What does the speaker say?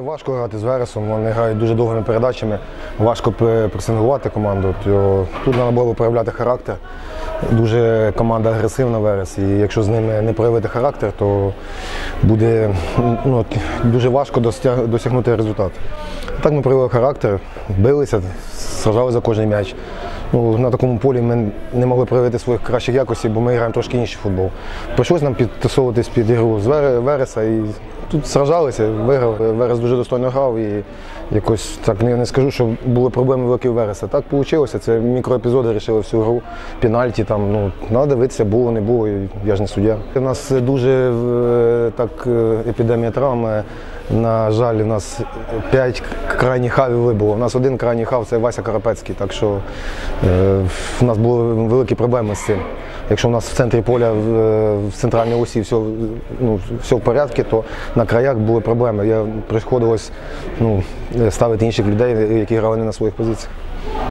важко грати з Вересом, вони грають дуже довгими передачами, важко пре- пресингувати команду. Тут треба було проявляти характер. Дуже команда агресивна Верес, і якщо з ними не проявити характер, то буде ну, дуже важко досягнути результату. Так ми проявили характер, билися, сражали за кожен м'яч. Ну, на такому полі ми не могли проявити своїх кращих якостей, бо ми граємо трошки інший футбол. Прийшлось нам підтасовуватись під ігру з Вереса і тут сражалися, виграв. Верес дуже достойно грав і якось так не, не скажу, що були проблеми великі у Вереса. Так вийшло, це мікроепізоди рішили всю гру, пенальті там, ну, треба дивитися, було, не було, я ж не суддя. У нас дуже е, так е, епідемія травм. е, На жаль, у нас п'ять крайніх хавів вибуло. У нас один крайній хав це Вася Карапецький. Так що е, в нас були великі проблеми з цим. Якщо у нас в центрі поля в, е, центральній осі все, ну, все в порядку, то на краях були проблеми. Я приходилось ну, ставити інших людей, які грали не на своїх позиціях.